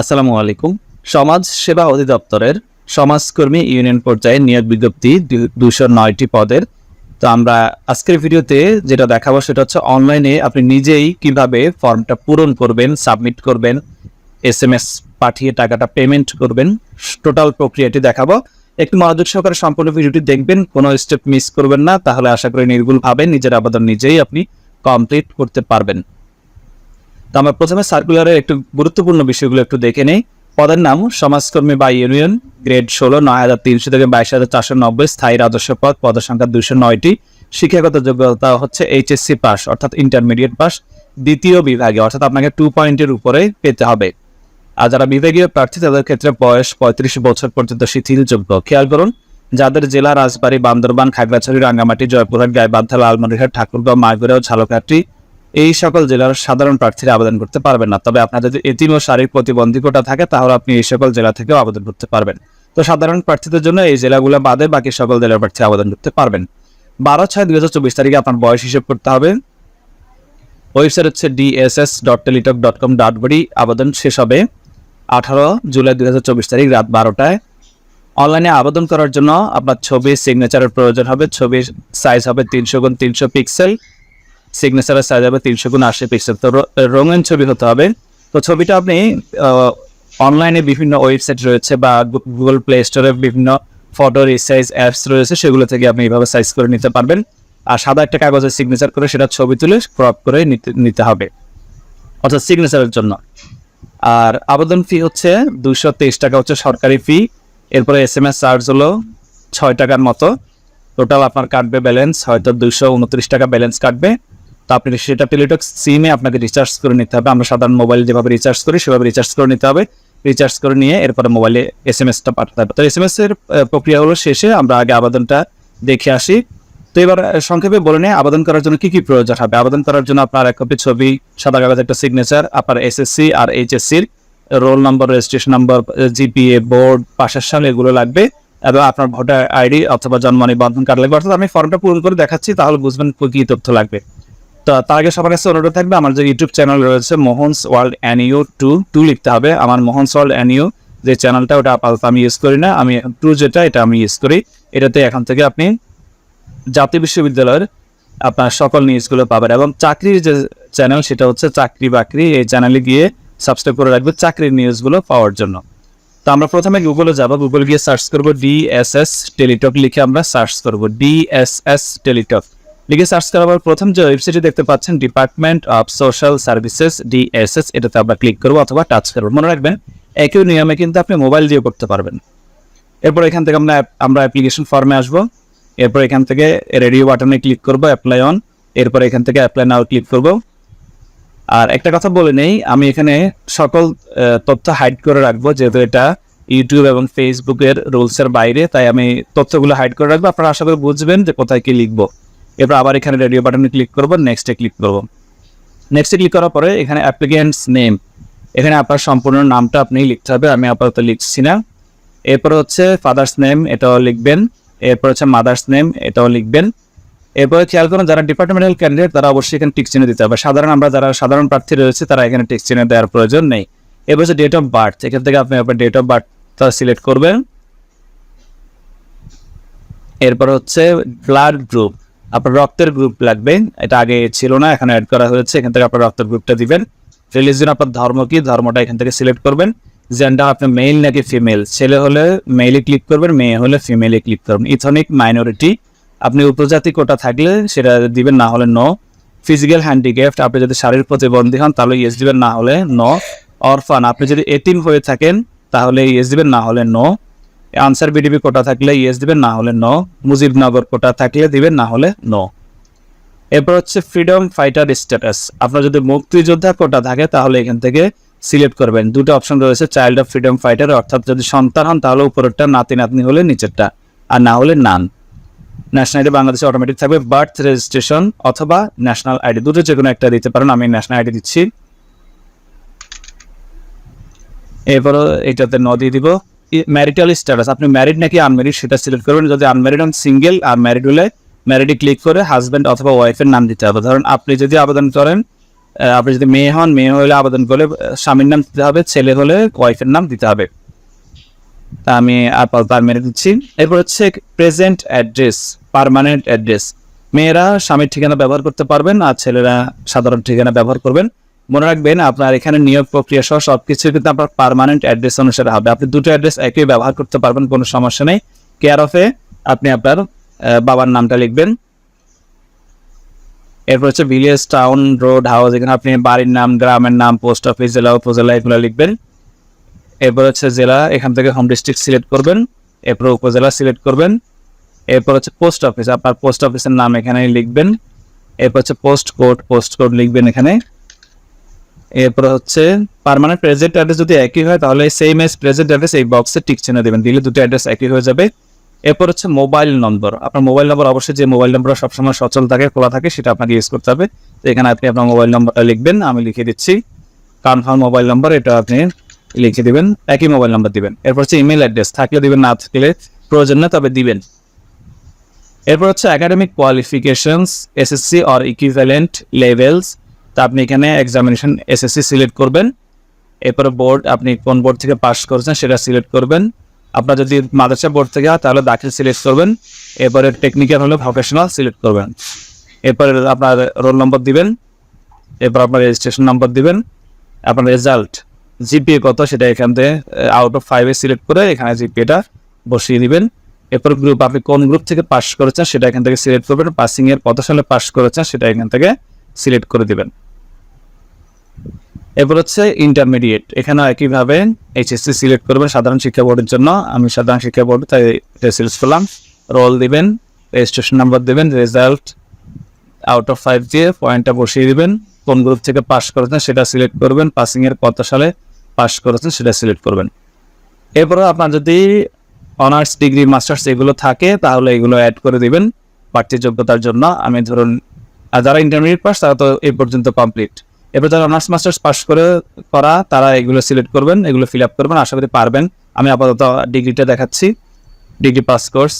আসসালামু আলাইকুম। সমাজ সেবা অধিদপ্তরের সমাজকর্মী ইউনিয়ন পর্যায়ে নিয়োগ বিজ্ঞপ্তি দুশো নয়টি পদের। তো আমরা আজকের ভিডিওতে যেটা দেখাবো সেটা হচ্ছে অনলাইনে আপনি নিজেই কীভাবে ফর্মটা পূরণ করবেন, সাবমিট করবেন এস এম এস পাঠিয়ে টাকাটা পেমেন্ট করবেন, টোটাল প্রক্রিয়াটি দেখাবো। একটু মনোযোগ সহকারে সম্পূর্ণ ভিডিওটি দেখবেন, কোনো স্টেপ মিস করবেন না, তাহলে আশা করি নির্ভুলভাবে নিজের আবেদন নিজেই আপনি কমপ্লিট করতে পারবেন। তো আমরা প্রথমে সার্কুলারের একটু গুরুত্বপূর্ণ বিষয়গুলো একটু দেখে নেই। পদের নাম, সমাজকর্মী বা ইউনিয়ন গ্রেড ষোলো, নয় হাজার তিনশো থেকে বাইশ হাজার চারশো নব্বই, স্থায়ী রাজস্ব পদ পদের সংখ্যা দুশো নয়টি। শিক্ষাগত যোগ্যতা হচ্ছে এইচএসসি পাস অর্থাৎ ইন্টারমিডিয়েট পাস দ্বিতীয় বিভাগে, অর্থাৎ আপনাকে টু পয়েন্টের উপরে পেতে হবে। আর যারা বিভাগীয় প্রার্থী, তাদের ক্ষেত্রে বয়স পঁয়ত্রিশ বছর পর্যন্ত শিথিলযোগ্য। খেয়াল করুন, যাদের জেলা, রাজবাড়ী, বান্দরবান, খাগড়াছড়ি, রাঙ্গামাটি, জয়পুরহাট, গাইবান্ধা, লালমনিরহাট, ঠাকুরগাঁও, মাগুরা ও ঝালকাঠি এই সকল জেলার সাধারণ প্রার্থীরা আবেদন করতে পারবেন না। তবে আপনার যদি এতিম ও শারীরিক প্রতিবন্ধকতা থাকে, তাহলে আপনি এই সকল জেলা থেকেও আবেদন করতে পারবেন। তো সাধারণ প্রার্থীদের জন্য এই জেলাগুলো বাদে বাকি সকল জেলার প্রার্থী আবেদন করতে পারবেন। বারো ছয় দুই হাজার চব্বিশ তারিখে আপনার বয়স হিসেব করতে হবে। ওয়েবসাইট হচ্ছে DSS dot Teletalk dot com dot BD আবেদন শেষ হবে আঠারো জুলাই দুই হাজার চব্বিশ তারিখ রাত বারোটায়। অনলাইনে আবেদন করার জন্য আপনার ছবি সিগনেচারের প্রয়োজন হবে। ছবির সাইজ হবে তিনশো গুণ তিনশো পিক্সেল সিগনেচারের সাইজ হবে তিনশো গুণ আশি পিক্সেল তো রঙিন ছবি হতে হবে। তো ছবিটা আপনি অনলাইনে বিভিন্ন ওয়েবসাইট রয়েছে বা গুগল প্লে স্টোরে বিভিন্ন ফটো রিসাইজ অ্যাপস রয়েছে, সেগুলো থেকে আপনি এইভাবে সাইজ করে নিতে পারবেন। আর সাদা একটা কাগজে সিগনেচার করে সেটা ছবি তুলে ক্রপ করে নিতে হবে। অর্থাৎ সিগনেচারের জন্য। আর আবেদন ফি হচ্ছে দুশো তেইশ টাকা, হচ্ছে সরকারি ফি এরপরে এস এম এস চার্জ হলো ছয় টাকার মতো। টোটাল আপনার কাটবে ব্যালেন্স হয়তো দুশো উনত্রিশ টাকা ব্যালেন্স কাটবে। তো আপনি সেটা টেলিটক সিমে আপনাকে রিচার্জ করে নিতে হবে। আমরা সাধারণ মোবাইল যেভাবে রিচার্জ করি সেভাবে রিচার্জ করে নিতে হবে। রিচার্জ করে নিয়ে এরপরে মোবাইলে এস এম এসটা পাঠাতে হবে। তো এস এম এস এর আহ, প্রক্রিয়া হলো শেষে আমরা আগে আবেদনটা দেখে আসি। তো এবার সংক্ষেপে বলে নিই আবেদন করার জন্য কি কি প্রয়োজন হবে? আবেদন করার জন্য আপনার এক কপি ছবি সাদা কাগজ একটা সিগনেচার আপনার এসএসসি আর এইচএসসির roll number registration number GPA board পাশের সামনে এগুলো লাগবে। এবং আপনার ভোটার আইডি অথবা জন্ম নিবন্ধন কার্ড লাগবে। অর্থাৎ আমি ফর্মটা পূরণ করে দেখাচ্ছি তাহলে বুঝবেন কি তথ্য লাগবে। তার আগে সবার কাছে অনুরোধ থাকবে, আমার যে ইউটিউব চ্যানেল রয়েছে Mohon's world anew two two লিখতে হবে। আমার মোহনস ওয়ার্ল্ড অ্যানিউ যে চ্যানেলটা ওটা আপাতত আমি ইউজ করি না। আমি টু যেটা, এটা আমি ইউজ করি। এটাতে এখন থেকে আপনি জাতীয় বিশ্ববিদ্যালয়ের আপনার সকল নিউজগুলো পাবেন। এবং চাকরির যে চ্যানেল সেটা হচ্ছে চাকরি বাকরি। এই চ্যানেলে গিয়ে সাবস্ক্রাইব করে রাখবে চাকরির নিউজগুলো পাওয়ার জন্য। তো আমরা প্রথমে গুগলে যাব। গুগল গিয়ে সার্চ করব ডিএসএস টেলিটক লিখে আমরা সার্চ করব। ডিএসএস টেলিটক লিখে সার্চ করার পর প্রথম যে ওয়েবসাইটে দেখতে পাচ্ছেন department of social services DSS এটাতে আমরা ক্লিক করব অথবা টাচ করব। মনে রাখবেন, একই নিয়মে কিন্তু আপনি মোবাইল দিয়ে করতে পারবেন। এরপর এখান থেকে আমরা আমরা অ্যাপ্লিকেশন ফর্মে আসব। এরপর এখান থেকে রেডিও বাটনে ক্লিক করব অ্যাপ্লাই অন এরপর এখান থেকে অ্যাপ্লাই নাও ক্লিক করব। আর একটা কথা বলে নেই, আমি এখানে সকল তথ্য হাইড করে রাখব, যেহেতু এটা ইউটিউব এবং ফেসবুকের রুলসের বাইরে, তাই আমি তথ্যগুলো হাইড করে রাখব। আপনারা আশা করি বুঝবেন যে কোথায় কি লিখব। এরপর আবার এখানে রেডিও বাটনে ক্লিক করব নেক্সটে ক্লিক করব। নেক্সটে ক্লিক করার পরে এখানে অ্যাপ্লিকেন্টস নেম এখানে আপনার সম্পূর্ণ নামটা আপনি লিখতে হবে, আমি আপাতত লিখছি না। এরপর হচ্ছে ফাদার্স নেম এটাও লিখবেন। এরপর হচ্ছে মাদার্স নেম এটাও লিখবেন। এরপরে খেয়াল করুন, যারা ডিপার্টমেন্টাল ক্যান্ডিডেট তারা অবশ্যই এখানে টিক চিহ্ন দিতে হবে। সাধারণ আমরা যারা সাধারণ প্রার্থী রয়েছে, তারা এখানে টিক চিহ্ন দেওয়ার প্রয়োজন নেই। এরপর হচ্ছে ডেট অফ বার্থ এখান থেকে আপনি আপনার ডেট অফ বার্থটা সিলেক্ট করবেন। এরপর হচ্ছে ব্লাড গ্রুপ আপনার রক্তের গ্রুপ লাগবে। এটা আগে ছিল না, এখানে অ্যাড করা হয়েছে, এখান থেকে আপনার রক্তের গ্রুপটা দিবেন। রিলিজন আপনার ধর্ম কি, ধর্মটা এখান থেকে সিলেক্ট করবেন। জেন্ডার আপনি মেল নাকি ফিমেল ছেলে হলে মেলে ক্লিক করবেন, মেয়ে হলে ফিমেলে ক্লিক করবেন। ইথনিক মাইনরিটি আপনি উপজাতি কোটা থাকলে সেটা দিবেন, না হলে নো ফিজিক্যাল হ্যান্ডিক্যাপ্ট আপনি যদি শারীরিক প্রতিবন্ধী হন, তাহলে ইয়েস দিবেন, না হলে নো অরফান আপনি যদি এতিম হয়ে থাকেন, তাহলে ইয়েস দিবেন, না হলে নো আনসার বিডিবি কোটা থাকলে ইয়েস দিবেন, না হলে নো মুজিবনগর কোটা থাকলে দিবেন, না হলে নো এরপর হচ্ছে ফ্রিডম ফাইটার স্ট্যাটাস আপনার যদি মুক্তিযোদ্ধা কোটা থাকে, তাহলে এখান থেকে সিলেক্ট করবেন। দুটো অপশন রয়েছে চাইল্ড অফ ফ্রিডম ফাইটার অর্থাৎ যদি সন্তান হন, তাহলে উপরেরটা নাতি নাতনি হলে নিচেরটা, আর না হলে নান ন্যাশনাল আইডি বাংলাদেশে অটোমেটিক থাকবে বার্থ রেজিস্ট্রেশন অথবা ন্যাশনাল আইডি দুটো যে কোনো একটা দিতে পারেন, আমি ন্যাশনাল আইডি দিচ্ছি। এরপরও এটাতে ন দিয়ে দিব। ম্যারিটাল স্ট্যাটাস আপনি ম্যারিড নাকি আনম্যারিড সেটা সিলেক্ট করবেন। যদি আনম্যারিড হন সিঙ্গেল আর ম্যারিড হলে ম্যারিডে ক্লিক করে হাজব্যান্ড অথবা ওয়াইফের নাম দিতে হবে। ধরুন আপনি যদি আবেদন করেন আপনি যদি মেয়ে হন, মেয়ে হলে আবেদন করলে স্বামীর নাম দিতে হবে, ছেলে হলে ওয়াইফের নাম দিতে হবে। তা আমি আপাতত আর মেরে দিচ্ছি। এরপর হচ্ছে প্রেজেন্ট অ্যাড্রেস পার্মানেন্ট অ্যাড্রেস মেয়েরা স্বামীর ঠিকানা ব্যবহার করতে পারবেন, আর ছেলেরা সাধারণ ঠিকানা ব্যবহার করবেন। মনে রাখবেন আপনার এখানে নিয়োগ প্রক্রিয়া সহ সবকিছু কিন্তু আপনার পার্মানেন্ট অ্যাড্রেস অনুসারে হবে। আপনি দুটো অ্যাড্রেস একই ব্যবহার করতে পারবেন, কোনো সমস্যা নেই। কেয়ার অফে আপনি আপনার বাবার নামটা লিখবেন। এরপর হচ্ছে ভিলেজ টাউন রোড হাউস এখানে আপনি বাড়ির নাম, গ্রামের নাম পোস্ট অফিস জেলা, উপজেলা এগুলো লিখবেন। এরপর হচ্ছে জেলা, এখান থেকে হোম ডিস্ট্রিক্ট সিলেক্ট করবেন। এরপর উপজেলা সিলেক্ট করবেন। এরপর হচ্ছে পোস্ট অফিস আপনার পোস্ট অফিসের নাম এখানে লিখবেন। এরপর হচ্ছে পোস্ট কোড পোস্ট কোড লিখবেন এখানে। এরপর হচ্ছে পার্মানেন্ট প্রেজেন্ট অ্যাড্রেস যদি একই হয়, তাহলে সেম এস প্রেজেন্ট অ্যাড্রেস এই বক্সে টিক চিহ্ন দেবেন। দিলে দুটো অ্যাড্রেস একই হয়ে যাবে। এরপর হচ্ছে মোবাইল নম্বর আপনার মোবাইল নম্বর অবশ্যই যে মোবাইল নম্বর সবসময় সচল থাকে, খোলা থাকে, সেটা আপনাকে ইউজ করতে হবে। তো এখানে আপনি আপনার মোবাইল নম্বরটা লিখবেন, আমি লিখে দিচ্ছি। কনফার্ম মোবাইল নম্বর এটা আপনি লিখে দিবেন, একই মোবাইল নাম্বার দিবেন। এরপর হচ্ছে ইমেল অ্যাড্রেস থাকলে দিবেন, না থাকলে প্রয়োজন না তবে দিবেন। এরপর হচ্ছে academic qualifications SSC or equivalent levels তা আপনি এখানে এক্সামিনেশন এসএসসি সিলেক্ট করবেন। এরপরে বোর্ড আপনি কোন বোর্ড থেকে পাস করেছেন সেটা সিলেক্ট করবেন। আপনার যদি মাদ্রাসা বোর্ড থেকে হয়, তাহলে দাখিল সিলেক্ট করবেন। এরপরে টেকনিক্যাল হলে ভোকেশনাল সিলেক্ট করবেন। এরপরে আপনার রোল নম্বর দিবেন। এরপর আপনার রেজিস্ট্রেশন নম্বর দিবেন। আপনার রেজাল্ট জিপিএ কত সেটা এখান থেকে আউট অফ ফাইভে সিলেক্ট করে এখানে জিপিএটা বসিয়ে দিবেন। এরপর গ্রুপ আপনি কোন গ্রুপ থেকে পাস করেছেন সেটা এখান থেকে সিলেক্ট করবেন। পাসিংয়ের কত সালে পাস করেছেন সেটা এখান থেকে সিলেক্ট করে দিবেন। এরপর হচ্ছে ইন্টারমিডিয়েট এখানে একইভাবে এইচএসসি সিলেক্ট করবেন সাধারণ শিক্ষা বোর্ডের জন্য। আমি সাধারণ শিক্ষা বোর্ড, তাই সিলেক্ট করলাম রোল দিবেন রেজিস্ট্রেশন নাম্বার দেবেন রেজাল্ট আউট অফ ফাইভ দিয়ে পয়েন্টটা বসিয়ে দিবেন। কোন গ্রুপ থেকে পাস করেছেন সেটা সিলেক্ট করবেন। পাসিংয়ের কত সালে পাস করেছেন সেটা সিলেক্ট করবেন। এরপরে আপনার যদি অনার্স ডিগ্রি মাস্টার্স এগুলো থাকে, তাহলে এগুলো অ্যাড করে দিবেন। প্রার্থী যোগ্যতার জন্য। আমি ধরুন, আর যারা ইন্টারমিডিয়েট পাস তারা তো এই পর্যন্ত কমপ্লিট এরপর যারা অনার্স মাস্টার্স পাস করে, করা, তারা এগুলো সিলেক্ট করবেন, এগুলো ফিল আপ করবেন। আশা করি পারবেন। আমি আপাতত ডিগ্রিটা দেখাচ্ছি। ডিগ্রি পাস কোর্স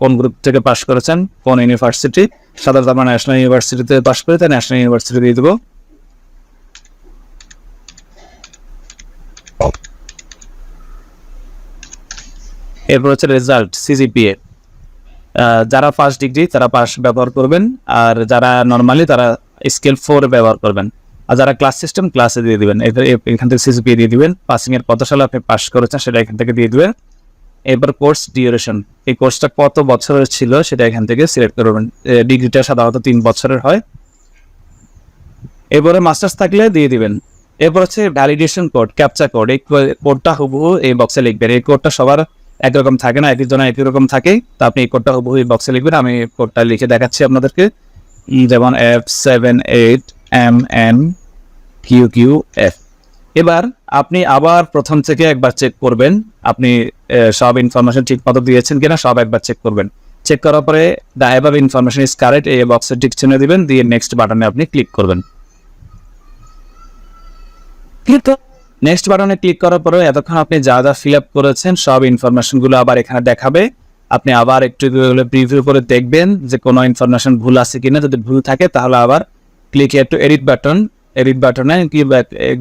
কোন গ্রুপ থেকে পাস করেছেন, কোন ইউনিভার্সিটি সাধারণত আমরা ন্যাশনাল ইউনিভার্সিটিতে পাস করে, তাই ন্যাশনাল ইউনিভার্সিটি দিয়ে দেবো। এরপর হচ্ছে রেজাল্ট সিজিপিএ যারা ফার্স্ট ডিগ্রি তারা পাস ব্যবহার করবেন। আর যারা নর্মালি তারা স্কেল ফোর ব্যবহার করবেন। আর যারা ক্লাস সিস্টেম ক্লাসে দিয়ে দিবেন। এখান থেকে সিজিপিএ দিয়ে দিবেন। পাসিং এর কত সালে আপনি পাস করেছেন, সেটা এখান থেকে দিয়ে দিবেন। এবার কোর্স ডিউরেশন এই কোর্সটা কত বছরের ছিল, সেটা এখান থেকে সিলেক্ট করবেন ডিগ্রিটা সাধারণত তিন বছরের হয়। এরপরে মাস্টার্স থাকলে দিয়ে দিবেন। এরপর হচ্ছে ভ্যালিডেশন কোড ক্যাপচা কোড এই কোডটা হুবহু এই বক্সে লিখবেন। এই কোডটা সবার একরকম থাকে না, একজন একই রকম থাকে। তো আপনি এই কোডটা হুবহু এই বক্সে লিখবেন। আমি কোডটা লিখে দেখাচ্ছি আপনাদেরকে। যেমন F seven eight M N Q Q F এবার আপনি আবার প্রথম থেকে একবার চেক করবেন আপনি সব ইনফরমেশন ঠিক মতো দিয়েছেন কিনা সব একবার চেক করবেন। চেক করার পরে দ্য ইনফরমেশন ইজ কারেক্ট এই বক্সে টিক চিহ্ন দিবেন দিয়ে নেক্সট বাটনে আপনি ক্লিক করবেন। কিন্তু নেক্সট বাটনে ক্লিক করার পরে এতক্ষণ আপনি যা যা ফিল আপ করেছেন সব ইনফরমেশনগুলো আবার এখানে দেখাবে। আপনি আবার একটু প্রিভিউ করে দেখবেন যে কোনো ইনফরমেশন ভুল আছে কিনা যদি ভুল থাকে তাহলে আবার ক্লিক একটু এডিট বাটন, এডিট বাটনে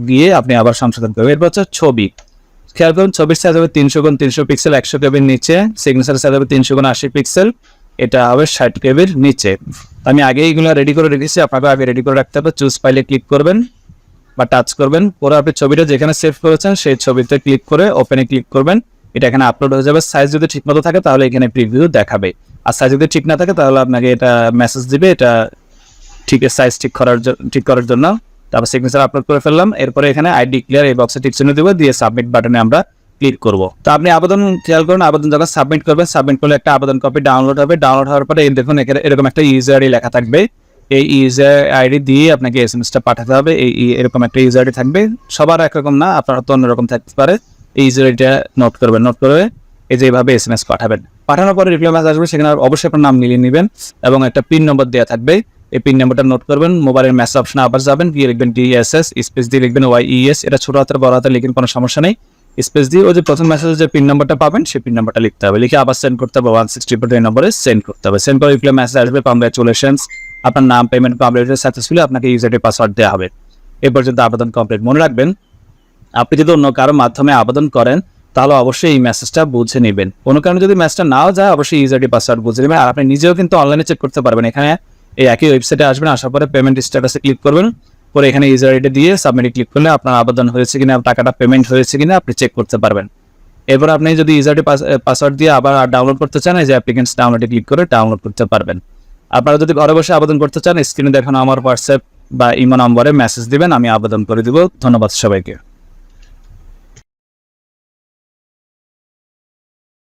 গিয়ে আপনি আবার সংশোধন করবেন। এরপর হচ্ছে ছবি। খেয়াল করুন, ছবির সাইজ হবে তিনশো গুণ তিনশো পিক্সেল একশো কেবির নিচে। সিগনেচার সাইজ হবে তিনশো গুণ আশি পিক্সেল এটা হবে ষাট কেবির নিচে। আমি আগে এইগুলো রেডি করে রেখেছি, আপনাকে আগে রেডি করে রাখতে হবে। চুজ ফাইলে ক্লিক করবেন বা টাচ করবেন। পরে আপনি ছবিটা যেখানে সেভ করেছেন, সেই ছবিতে ক্লিক করে ওপেনে ক্লিক করবেন। এটা এখানে আপলোড হয়ে যাবে। সাইজ যদি ঠিকমতো থাকে, তাহলে এখানে প্রিভিউ দেখাবে। আর সাইজ যদি ঠিক না থাকে, তাহলে আপনাকে এটা মেসেজ দিবে, এটা ঠিক সাইজ ঠিক করার ঠিক করার জন্য। তারপর সিগনেচার আপলোড করে ফেললাম। এরপরে এখানে আই ডিক্লেয়ার এই বক্সে টিক চিহ্ন দিব, দিয়ে সাবমিট বাটনে আমরা ক্লিক করব। তো আপনি আবেদন খেয়াল করুন, আবেদন যখন সাবমিট করবেন সাবমিট করলে একটা আবেদন কপি ডাউনলোড হবে। ডাউনলোড হওয়ার পরে দেখুন, এখানে এরকম একটা ইউজার আইডি লেখা থাকবে। এই ইউজার আইডি দিয়ে আপনাকে এস এম এসটা পাঠাতে হবে। এই এরকম একটা ইউজার আইডি থাকবে। সবার একরকম না, আপনার তো অন্যরকম থাকতে পারে। এই ইউজার আইডিটা নোট করবেন নোট করে এই যে এইভাবে এস এম এস পাঠাবেন। পাঠানোর পরে রিপ্লাই মেসেজ আসবে, সেখানে অবশ্যই আপনার নাম মিলিয়ে নেবেন এবং একটা পিন নম্বর দেওয়া থাকবে। এই পিন নাম্বারটা নোট করবেন মোবাইলের মেসেজ অপশনে আবার যাবেন, গিয়ে লিখবেন ডিএসএস স্পেস দিয়ে লিখবেন ওয়াই ইএস এটা ছোট হাতের বড় হাতে লিখেন কোনো সমস্যা নেই। স্পেস দিয়ে ওই যে প্রথম মেসেজে যে পিন নাম্বারটা পাবেন, সেই পিন নাম্বারটা লিখতে হবে। লিখে আবার সেন্ড করতে হবে ওয়ান সিক্সটি এই নম্বরে সেন্ড করতে হবে। সেন্ড করে রিপ্লাই মেসেজ আসবে কংগ্রাচুলেশনস আপনার নাম পেমেন্ট কমপ্লিট সাকসেসফুলি আপনাকে ইউজারটি পাসওয়ার্ড দেওয়া হবে। এ পর্যন্ত আবেদন কমপ্লিট মনে রাখবেন, আপনি যদি অন্য কারও মাধ্যমে আবেদন করেন, তাহলে অবশ্যই এই মেসেজটা বুঝে নেবেন। কোনো কারণে যদি মেসেজটা নাও যায়, অবশ্যই ইউজারটি পাসওয়ার্ড বুঝে নেবেন। আর আপনি নিজেও কিন্তু অনলাইনে চেক করতে পারবেন। এখানে এই একই ওয়েবসাইটে আসবেন, আসার পরে পেমেন্ট স্ট্যাটাসে ক্লিক করবেন। পরে এখানে ইউজার আইডি দিয়ে সাবমিটে ক্লিক করলে আপনার আবেদন হয়েছে কিনা, টাকাটা পেমেন্ট হয়েছে কিনা আপনি চেক করতে পারবেন। এরপর আপনি যদি ইউজারটি পাসওয়ার্ড দিয়ে আবার ডাউনলোড করতে চান, এই যে অ্যাপ্লিকেন্টস ডাউনলোডে ক্লিক করে ডাউনলোড করতে পারবেন। আপনারা যদি ঘরে বসে আবেদন করতে চান স্ক্রিনে দেখানো আমার হোয়াটসঅ্যাপ বা ইমো নম্বরে মেসেজ দিবেন, আমি আবেদন করে দিব। ধন্যবাদ সবাইকে।